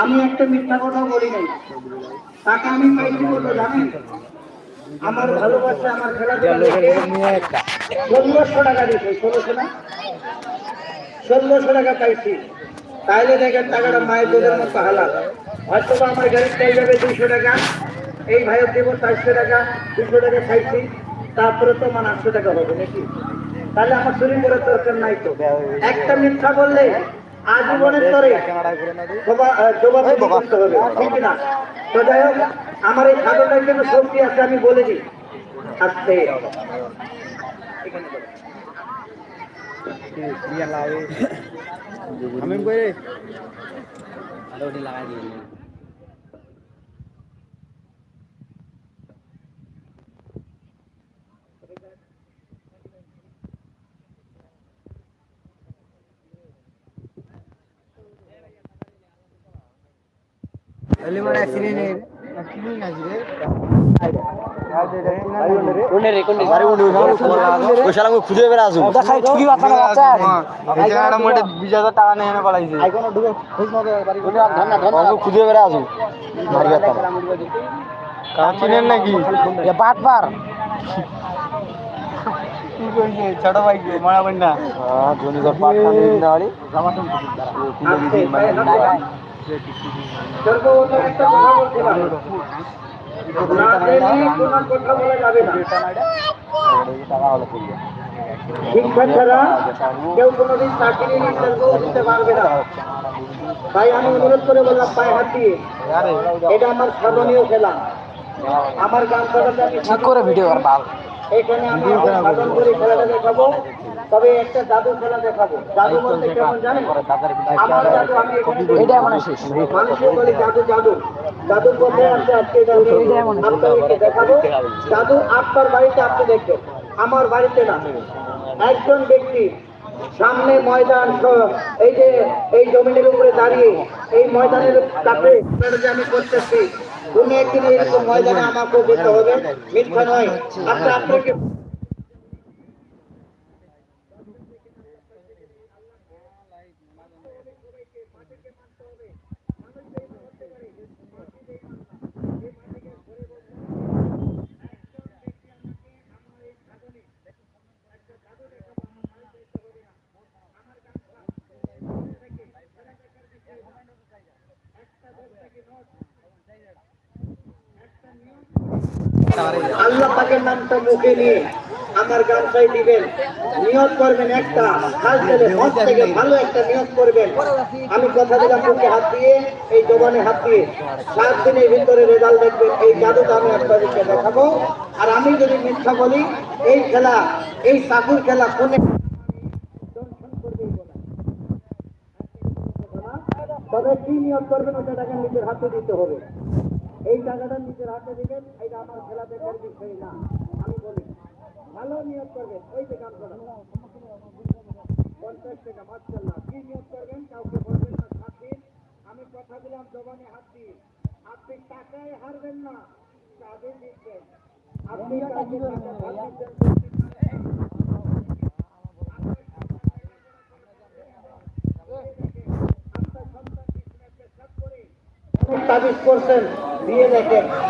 আমি একটা মিথ্যা কথা বলি নাই। তাকে আমি পাইছি বলল জানেন? আমার ভালোবাসা, আমার খেলাধুলা। ষোলোশো টাকা দিছে ষোলোশো না? ষোলোশো টাকা পাইছি। তাইলে দেখেন টাকাটা মায়ের দুধের মতো হালাল হয়তো আমার গাড়ির তেল যাবে দুইশো টাকা, এই ভাইয়ের দেবো চারশো টাকা দুশো টাকা খাইছি তারপরে তো আমার আটশো টাকা হবে নাকি? তাহলে আমার শরীর করে দরকার নাই তো। একটা মিথ্যা বললে না? আমার আছে আমি বলে লাগাই খুঁজে বেড়া আসুন খুঁজে বেড়া আসুন চিনেন নাকি? বাটবার ছোট ভাই মারা বন্যা জনিগর পাট তুই আমি অনুরোধ করে বললাম পায়ে হাত এটা আমার সাধনীয় খেলা আমার গান করে ভিডিও কর বাল এখানে সাধন করে খেলাটা দেখাবো। তবে একটা জাদু খেলা দেখাবো। জাদু বলতে কেমন জানেন? আমার জাদু আমি এটা মানে শেষ মানুষের বলে জাদু জাদু। জাদু কোথায় আছে আজকে আপনাদেরকে দেখাবো। জাদু আপনার বাড়িতে আপনি দেখবেন। আমার বাড়িতে না। একজন ব্যক্তি সামনে ময়দান এই যে এই জমিনের উপরে দাঁড়িয়ে এই ময়দানের কাছে আমি করতেছি কোনো একদিন এরকম ময়দানে আমাকেও যেতে হবে মিথ্যা নয়। আচ্ছা আপনাকে আল্লাহ পাকের নামটা মুখে নিয়ে আমার গান গামছাই দিবেন। নিয়ত করবেন একটা কাল থেকে মন থেকে ভালো একটা নিয়ত করবেন। আমি কথা দিলাম মুখে হাত দিয়ে, এই জবানে হাত দিয়ে। সাত দিনের ভিতরে রেজাল্ট দেখবেন, এই জাদুটা আমি আপনাদেরকে দেখাবো। আর আমি যদি মিথ্যা বলি, এই খেলা, এই চাকুর খেলা কোনে তবে কি নিয়ত করবেন, ওটা টাকা নিজের হাতে দিতে হবে। এই টাকাটা নিজের হাতে দিবেন এটা আমার খেলা দেখার বিষয় না আমি বলি ভালো নিয়োগ করবেন ওই যে কাম করেন পঞ্চাশ টাকা মার্শাল্লাহ কি নিয়ত করবেন? কাউকে বলবেন না সাথে আমি কথা দিলাম জবানে হাত দিয়ে। আপনি টাকায় হারবেন না কাজে জিতবেন। আপনি টাকা দিচ্ছেন, তাবিজ করছেন দিয়ে দেখেন